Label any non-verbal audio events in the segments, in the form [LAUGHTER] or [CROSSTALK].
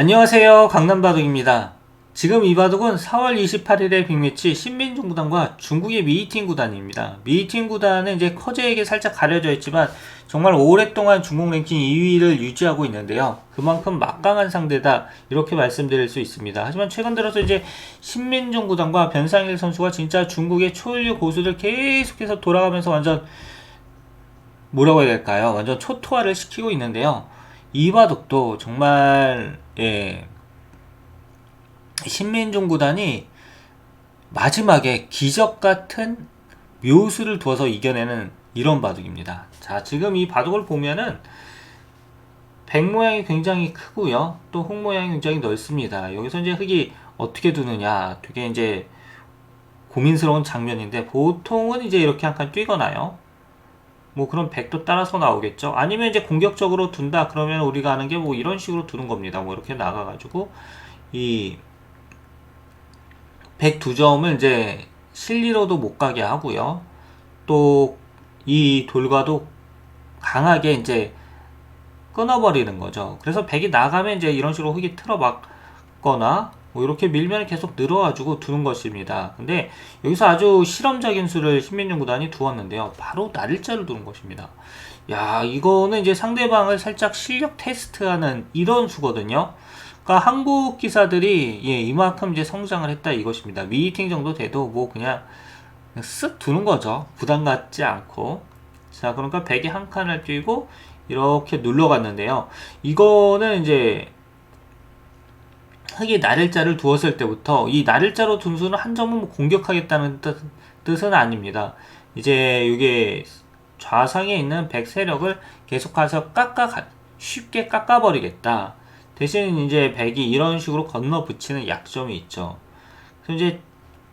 안녕하세요. 강남바둑입니다. 지금 이 바둑은 4월 28일에 빅매치 신민중 구단과 중국의 미이팅 구단입니다. 미이팅 구단은 이제 커제에게 살짝 가려져 있지만 정말 오랫동안 중국 랭킹 2위를 유지하고 있는데요. 그만큼 막강한 상대다 이렇게 말씀드릴 수 있습니다. 하지만 최근 들어서 이제 신민중 구단과 변상일 선수가 진짜 중국의 초일류 고수들 계속해서 돌아가면서 완전 뭐라고 해야 될까요? 완전 초토화를 시키고 있는데요. 이 바둑도 정말 예 신민중 구단이 마지막에 기적 같은 묘수를 두어서 이겨내는 이런 바둑입니다. 자, 지금 이 바둑을 보면은 백 모양이 굉장히 크고요. 또 흙 모양이 굉장히 넓습니다. 여기서 이제 흙이 어떻게 두느냐 되게 이제 고민스러운 장면인데 보통은 이제 이렇게 한 칸 뛰거나요. 뭐 그런 백도 따라서 나오겠죠. 아니면 이제 공격적으로 둔다 그러면 우리가 아는 게 뭐 이런 식으로 두는 겁니다. 뭐 이렇게 나가가지고 이 백 두 점을 이제 실리로도 못 가게 하고요. 또 이 돌과도 강하게 이제 끊어버리는 거죠. 그래서 백이 나가면 이제 이런 식으로 흙이 틀어막거나 뭐 이렇게 밀면 계속 늘어가지고 두는 것입니다. 근데 여기서 아주 실험적인 수를 신민중 구단이 두었는데요. 바로 날일자를 두는 것입니다. 야, 이거는 이제 상대방을 살짝 실력 테스트하는 이런 수거든요. 그러니까 한국 기사들이 예, 이만큼 이제 성장을 했다 이것입니다. 미팅 정도 돼도 뭐 그냥 쓱 두는 거죠. 부담 갖지 않고. 자, 그러니까 백이 한 칸을 뛰고 이렇게 눌러갔는데요. 이거는 이제 흑이 나를자를 두었을 때부터 이 나를자로 둔 수는 한 점은 뭐 공격하겠다는 뜻, 뜻은 아닙니다. 이제 이게 좌상에 있는 백 세력을 계속해서 깎아 쉽게 깎아버리겠다. 대신 이제 백이 이런 식으로 건너 붙이는 약점이 있죠. 그래서 이제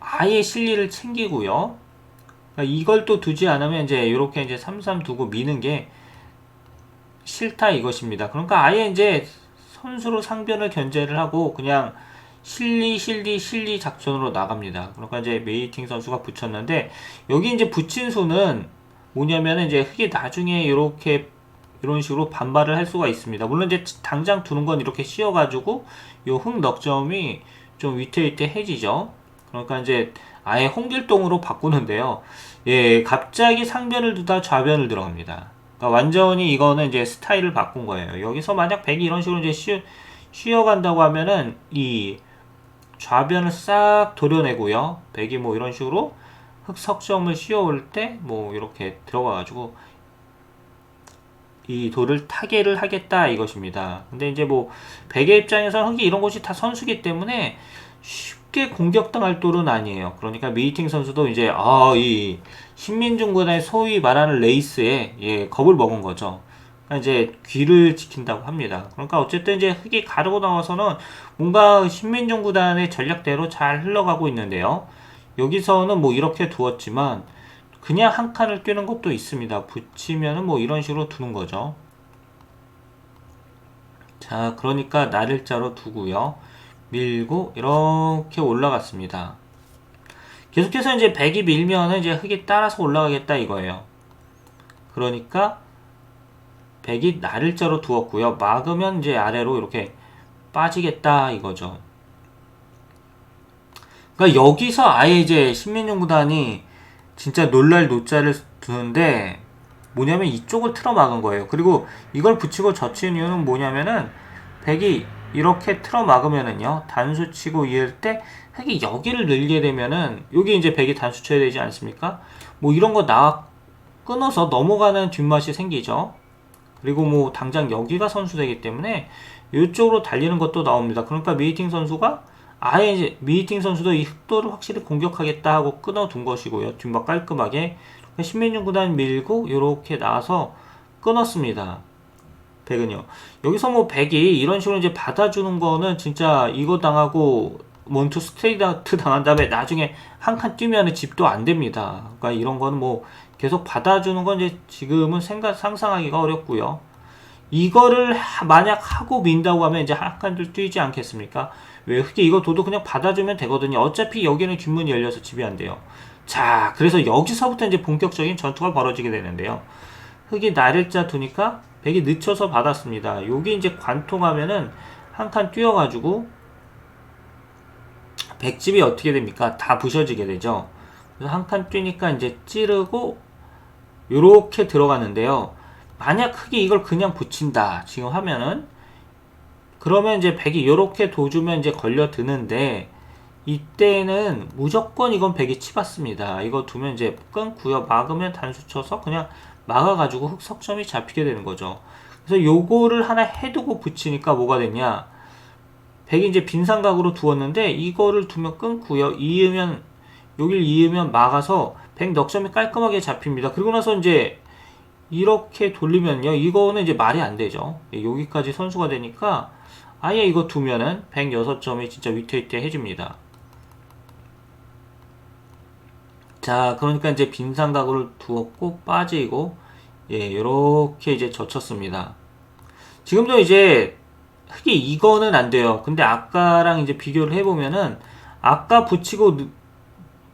아예 실리를 챙기고요. 그러니까 이걸 또 두지 않으면 이제 이렇게 이제 3-3 두고 미는 게 싫다 이것입니다. 그러니까 아예 이제 선수로 상변을 견제를 하고 그냥 실리 실리 실리 작전으로 나갑니다. 그러니까 이제 메이팅 선수가 붙였는데 여기 이제 붙인 수는 뭐냐면 이제 흙이 나중에 이렇게 이런 식으로 반발을 할 수가 있습니다. 물론 이제 당장 두는 건 이렇게 씌워가지고 요 흙 넉점이 좀 위태위태해지죠. 그러니까 이제 아예 홍길동으로 바꾸는데요. 예, 갑자기 상변을 두다 좌변을 들어갑니다. 그러니까 완전히 이거는 이제 스타일을 바꾼 거예요. 여기서 만약 백이 이런 식으로 이제 쉬, 쉬어간다고 하면은 이 좌변을 싹 도려내고요. 백이 뭐 이런 식으로 흑석점을 씌워올 때 뭐 이렇게 들어가가지고 이 돌을 타개를 하겠다 이것입니다. 근데 이제 뭐 백의 입장에서 흑이 이런 곳이 다 선수기 때문에 쉽게 공격당할 돌은 아니에요. 그러니까 미팅 선수도 이제 아 이 신민중 군의 소위 말하는 레이스에 예, 겁을 먹은 거죠. 그러니까 이제 귀를 지킨다고 합니다. 그러니까 어쨌든 이제 흙이 가르고 나와서는 뭔가 신민중 구단의 전략대로 잘 흘러가고 있는데요. 여기서는 뭐 이렇게 두었지만 그냥 한 칸을 뛰는 것도 있습니다. 붙이면은 뭐 이런 식으로 두는 거죠. 자, 그러니까 날일자로 두고요. 밀고 이렇게 올라갔습니다. 계속해서 이제 백이 밀면은 이제 흙이 따라서 올라가겠다 이거예요. 그러니까 백이 날일자로 두었고요. 막으면 이제 아래로 이렇게 빠지겠다 이거죠. 그러니까 여기서 아예 이제 신민용 구단이 진짜 놀랄 노자를 두는데 뭐냐면 이쪽을 틀어 막은 거예요. 그리고 이걸 붙이고 젖힌 이유는 뭐냐면은 백이 이렇게 틀어 막으면은요 단수 치고 이을 때 핵이 여기를 늘게 되면은 여기 이제 백이 단수 쳐야 되지 않습니까? 뭐 이런 거 나 끊어서 넘어가는 뒷맛이 생기죠. 그리고 뭐 당장 여기가 선수되기 때문에 이쪽으로 달리는 것도 나옵니다. 그러니까 미팅 선수가 아예 이제 미팅 선수도 이 흑도를 확실히 공격하겠다 하고 끊어둔 것이고요. 뒷맛 깔끔하게 신민중 구단 밀고 이렇게 나와서 끊었습니다. 백은요. 여기서 뭐 백이 이런 식으로 이제 받아주는 거는 진짜 이거 당하고 몬투 스테이트 [LAUGHS] 당한 다음에 나중에 한 칸 뛰면 집도 안 됩니다. 그러니까 이런 거는 뭐 계속 받아주는 건 이제 지금은 생각 상상하기가 어렵고요. 이거를 만약 하고 민다고 하면 이제 한 칸들 뛰지 않겠습니까? 왜 흑이 이거 도도 그냥 받아주면 되거든요. 어차피 여기는 뒷문이 열려서 집이 안 돼요. 자, 그래서 여기서부터 이제 본격적인 전투가 벌어지게 되는데요. 흑이 날일자 두니까 백이 늦춰서 받았습니다. 여기 이제 관통하면은 한 칸 뛰어가지고 백집이 어떻게 됩니까? 다 부셔지게 되죠. 그래서 한 칸 뛰니까 이제 찌르고 요렇게 들어가는데요. 만약 흙이 이걸 그냥 붙인다. 지금 하면은 그러면 이제 백이 요렇게 도주면 이제 걸려 드는데 이때는 무조건 이건 백이 치받습니다. 이거 두면 이제 끊고요. 막으면 단수 쳐서 그냥 막아가지고 흙 석점이 잡히게 되는 거죠. 그래서 요거를 하나 해두고 붙이니까 뭐가 되냐. 백이 이제 빈삼각으로 두었는데 이거를 두면 끊고요. 이으면 여길 이으면 막아서 백 넉점이 깔끔하게 잡힙니다. 그리고 나서 이제 이렇게 돌리면요. 이거는 이제 말이 안 되죠. 예, 여기까지 선수가 되니까 아예 이거 두면은 106점이 진짜 위태위태 해집니다. 자, 그러니까 이제 빈삼각으로 두었고 빠지고 예, 요렇게 이제 젖혔습니다. 지금도 이제 흙이 이거는 안 돼요. 근데 아까랑 이제 비교를 해보면은 아까 붙이고 누-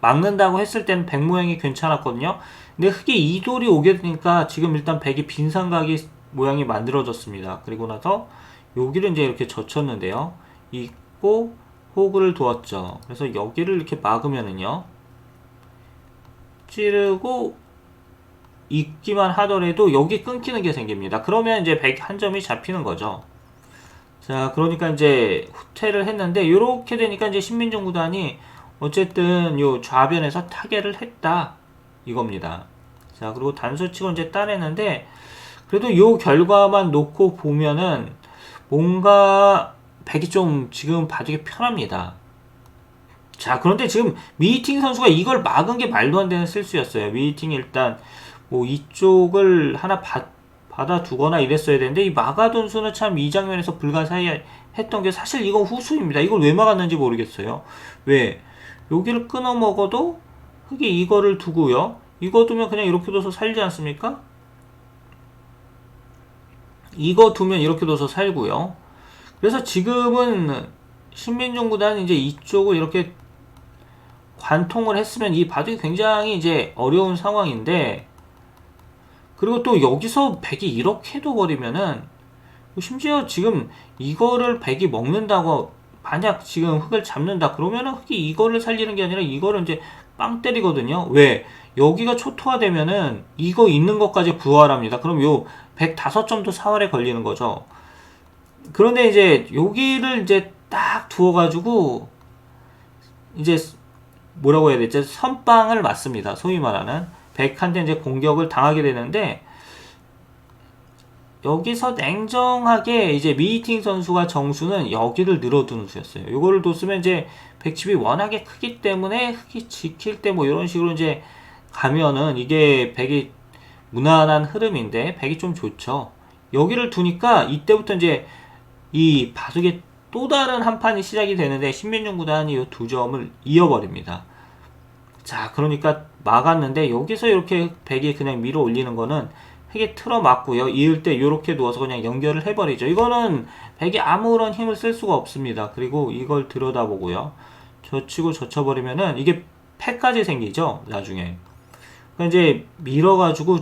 막는다고 했을 때는 백 모양이 괜찮았거든요. 근데 흙이 이 돌이 오게 되니까 지금 일단 백이 빈삼각이 모양이 만들어졌습니다. 그리고 나서 여기를 이제 이렇게 젖혔는데요. 있고 호구를 두었죠. 그래서 여기를 이렇게 막으면은요. 찌르고 있기만 하더라도 여기 끊기는 게 생깁니다. 그러면 이제 100 한 점이 잡히는 거죠. 자, 그러니까 이제 후퇴를 했는데 이렇게 되니까 이제 신민정 구단이 어쨌든 요 좌변에서 타결을 했다 이겁니다. 자, 그리고 단수치고 이제 따냈는데 그래도 요 결과만 놓고 보면은 뭔가 백이 좀 지금 봐주기 편합니다. 자, 그런데 지금 미팅 선수가 이걸 막은 게 말도 안 되는 실수였어요. 미팅이 일단 뭐 이쪽을 하나 받, 받아두거나 이랬어야 되는데 이 막아둔 수는 참 이 장면에서 불가사의 했던 게 사실 이건 후수입니다. 이걸 왜 막았는지 모르겠어요. 왜? 여기를 끊어 먹어도 흙이 이거를 두고요. 이거 두면 그냥 이렇게 둬서 살지 않습니까? 이거 두면 이렇게 둬서 살고요. 그래서 지금은 신민종 구단 이제 이쪽을 이렇게 관통을 했으면 이 바둑이 굉장히 이제 어려운 상황인데 그리고 또 여기서 백이 이렇게 둬버리면은 심지어 지금 이거를 백이 먹는다고 만약 지금 흙을 잡는다 그러면은 흙이 이거를 살리는 게 아니라 이거를 이제 빵 때리거든요. 왜? 여기가 초토화되면은 이거 있는 것까지 부활합니다. 그럼 요 105점도 사활에 걸리는 거죠. 그런데 이제 여기를 이제 딱 두어가지고 이제 뭐라고 해야 되지? 선빵을 맞습니다. 소위 말하는 백한테 이제 공격을 당하게 되는데 여기서 냉정하게 이제 미팅 선수가 정수는 여기를 늘어두는 수였어요. 이거를 뒀으면 이제 백집이 워낙에 크기 때문에 흙이 지킬 때 뭐 이런 식으로 이제 가면은 이게 백이 무난한 흐름인데 백이 좀 좋죠. 여기를 두니까 이때부터 이제 이 바둑의 또 다른 한 판이 시작이 되는데 신민용 구단이 이 두 점을 이어버립니다. 자, 그러니까 막았는데 여기서 이렇게 백이 그냥 밀어 올리는 거는 흙에 틀어 맞고요. 이을 때 이렇게 누워서 그냥 연결을 해버리죠. 이거는 백이 아무런 힘을 쓸 수가 없습니다. 그리고 이걸 들여다보고요. 젖히고 젖혀버리면은 이게 패까지 생기죠. 나중에. 그러니까 이제 밀어가지고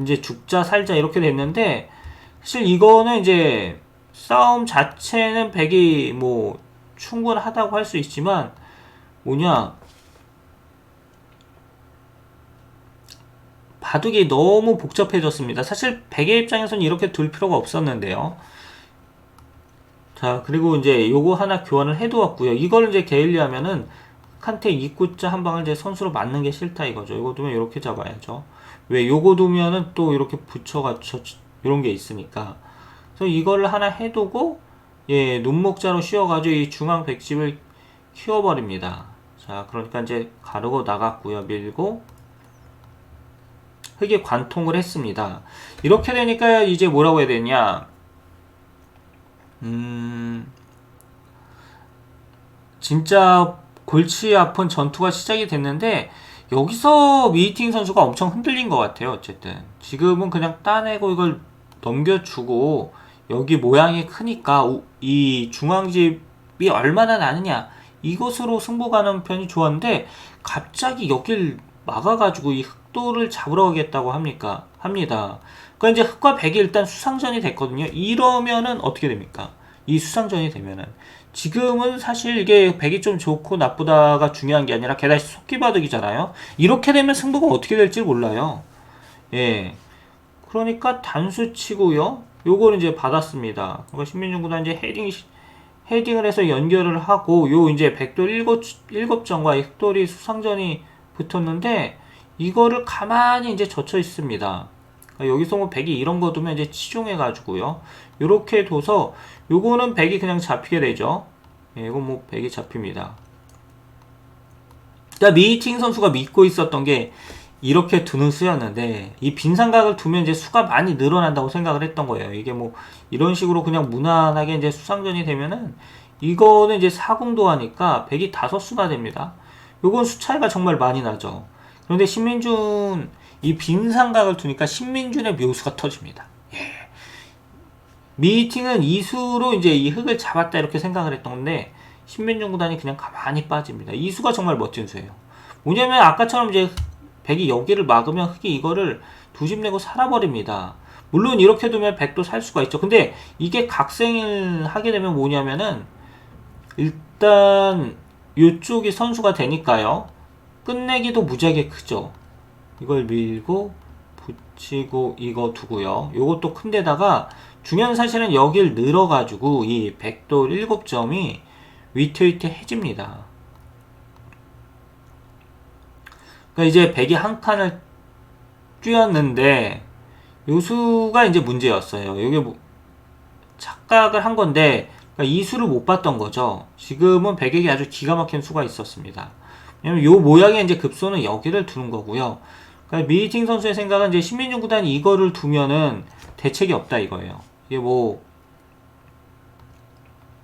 이제 죽자 살자 이렇게 됐는데 사실 이거는 이제 싸움 자체는 백이 뭐 충분하다고 할 수 있지만 뭐냐 바둑이 너무 복잡해졌습니다. 사실 백의 입장에서는 이렇게 둘 필요가 없었는데요. 자, 그리고 이제 요거 하나 교환을 해두었고요. 이걸 이제 게일리 하면은 칸테 입구자 한 방을 이제 선수로 맞는 게 싫다 이거죠. 요거 두면 이렇게 잡아야죠. 왜 요거 두면은 또 이렇게 붙여가 저 이런 게 있으니까. 그래서 이거를 하나 해두고 예 눈목자로 씌워가지고 이 중앙 백집을 키워버립니다. 자, 그러니까 이제 가르고 나갔고요. 밀고 흙에 관통을 했습니다. 이렇게 되니까 이제 뭐라고 해야 되냐? 음, 진짜 골치 아픈 전투가 시작이 됐는데 여기서 미팅 선수가 엄청 흔들린 것 같아요. 어쨌든 지금은 그냥 따내고 이걸 넘겨주고 여기 모양이 크니까 우- 이 중앙집이 얼마나 나느냐 이것으로 승부 가는 편이 좋았는데 갑자기 여길 막아가지고 이 흑도를 잡으러 가겠다고 합니까? 합니다. 그러니까 이제 흑과 백이 일단 수상전이 됐거든요. 이러면은 어떻게 됩니까? 이 수상전이 되면은 지금은 사실 이게 백이 좀 좋고 나쁘다가 중요한 게 아니라 게다시 속기바득이잖아요. 이렇게 되면 승부가 어떻게 될지 몰라요. 예. 그러니까 단수 치고요. 요거는 이제 받았습니다. 그러니까 신민중 구단 이제 헤딩 시- 헤딩을 해서 연결을 하고 요 이제 백돌 일곱 일곱전과 흑돌이 수상전이 붙었는데 이거를 가만히 이제 젖혀 있습니다. 그러니까 여기서 뭐 백이 이런 거 두면 이제 치중해 가지고요. 요렇게 둬서 요거는 백이 그냥 잡히게 되죠. 예, 이거 뭐 백이 잡힙니다. 그러니까 미팅 선수가 믿고 있었던 게 이렇게 두는 수였는데 이 빈삼각을 두면 이제 수가 많이 늘어난다고 생각을 했던 거예요. 이게 뭐 이런 식으로 그냥 무난하게 이제 수상전이 되면은 이거는 이제 사공도 하니까 백이 다섯 수가 됩니다. 요건 수 차이가 정말 많이 나죠. 그런데 신민준 이 빈삼각을 두니까 신민준의 묘수가 터집니다. 예. 미팅은 이수로 이제 이 흙을 잡았다 이렇게 생각을 했던 건데 신민준 구단이 그냥 가만히 빠집니다. 이수가 정말 멋진 수예요. 뭐냐면 아까처럼 이제 백이 여기를 막으면 흙이 이거를 두 집 내고 살아버립니다. 물론 이렇게 두면 백도 살 수가 있죠. 근데 이게 각생을 하게 되면 뭐냐면은 일단 이쪽이 선수가 되니까요. 끝내기도 무지하게 크죠. 이걸 밀고 붙이고 이거 두고요. 요것도 큰데다가 중요한 사실은 여길 늘어가지고 이 백돌 7점이 위태위태해집니다. 그러니까 이제 백이 한 칸을 뛰었는데 요수가 이제 문제였어요. 이게 뭐 착각을 한 건데 그러니까 이 수를 못 봤던 거죠. 지금은 백에게 아주 기가 막힌 수가 있었습니다. 왜냐면 요 모양의 이제 급소는 여기를 두는 거고요. 그러니까 미팅 선수의 생각은 이제 신민중 구단이 이거를 두면은 대책이 없다 이거예요. 이게 뭐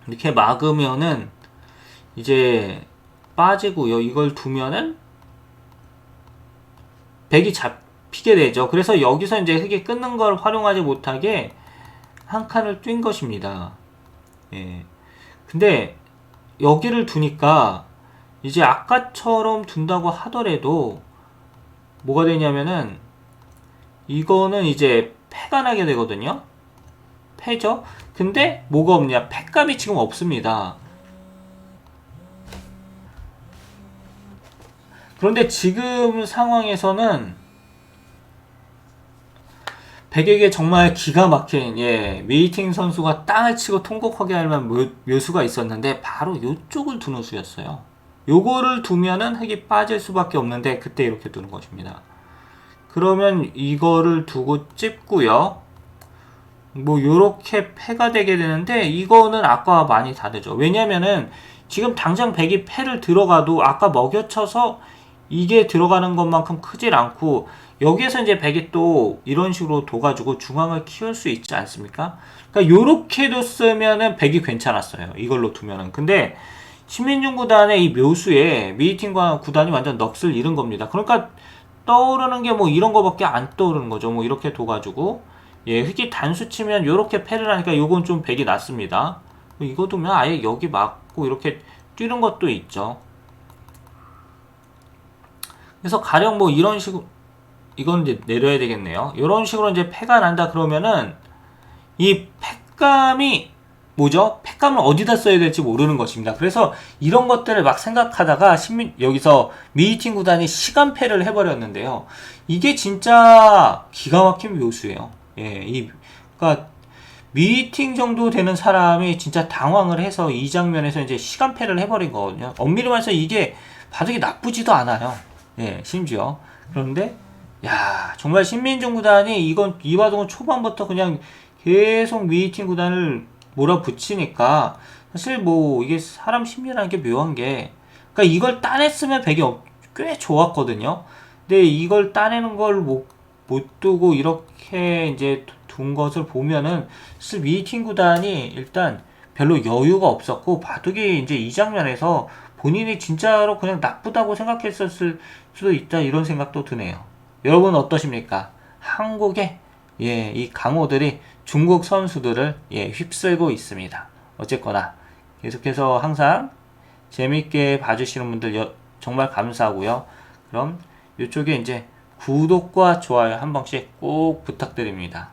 이렇게 막으면은 이제 빠지고요. 이걸 두면은 백이 잡히게 되죠. 그래서 여기서 이제 흙이 끊는 걸 활용하지 못하게 한 칸을 뛴 것입니다. 예. 근데 여기를 두니까 이제 아까처럼 둔다고 하더라도 뭐가 되냐면은 이거는 이제 패가 나게 되거든요. 패죠. 근데 뭐가 없냐? 패감이 지금 없습니다. 그런데 지금 상황에서는 백에게 정말 기가 막힌 예 웨이팅 선수가 땅을 치고 통곡하게 할 만한 묘, 묘수가 있었는데 바로 요쪽을 두는 수였어요. 요거를 두면은 흙이 빠질 수밖에 없는데 그때 이렇게 두는 것입니다. 그러면 이거를 두고 찝고요. 뭐 요렇게 패가 되게 되는데 이거는 아까와 많이 다르죠. 왜냐면은 지금 당장 백이 패를 들어가도 아까 먹여쳐서 이게 들어가는 것만큼 크질 않고 여기에서 이제 백이 또 이런 식으로 둬가지고 중앙을 키울 수 있지 않습니까? 그러니까 요렇게 뒀으면은 백이 괜찮았어요. 이걸로 두면은. 근데 신민중 구단의 이 묘수에 미팅과 구단이 완전 넋을 잃은 겁니다. 그러니까 떠오르는 게 뭐 이런 거밖에 안 떠오르는 거죠. 뭐 이렇게 둬가지고 예 흙이 단수 치면 요렇게 패를 하니까 요건 좀 백이 낫습니다. 이거 두면 아예 여기 막고 이렇게 뛰는 것도 있죠. 그래서 가령 뭐 이런 식으로 이건 이제 내려야 되겠네요. 이런 식으로 이제 패가 난다 그러면은 이 패감이 뭐죠? 패감을 어디다 써야 될지 모르는 것입니다. 그래서 이런 것들을 막 생각하다가 신민, 여기서 미팅 구단이 시간패를 해버렸는데요. 이게 진짜 기가 막힌 묘수예요. 예, 이, 그니까, 미팅 정도 되는 사람이 진짜 당황을 해서 이 장면에서 이제 시간패를 해버린 거거든요. 엄밀히 말해서 이게 바둑이 나쁘지도 않아요. 예, 심지어. 그런데, 야 정말 신민중 구단이 이건, 이 바둑은 초반부터 그냥 계속 미팅 구단을 몰아붙이니까 사실 뭐 이게 사람 심리라는 게 묘한 게 그러니까 이걸 따냈으면 백이 어- 꽤 좋았거든요. 근데 이걸 따내는 걸 못 못 두고 이렇게 이제 둔 것을 보면은 사실 미팅 구단이 일단 별로 여유가 없었고 바둑이 이제 이 장면에서 본인이 진짜로 그냥 나쁘다고 생각했었을 수도 있다 이런 생각도 드네요. 여러분 어떠십니까? 한국의 예, 이 강호들이 중국 선수들을 예, 휩쓸고 있습니다. 어쨌거나 계속해서 항상 재밌게 봐주시는 분들 여- 정말 감사하고요. 그럼 이쪽에 이제 구독과 좋아요 한 번씩 꼭 부탁드립니다.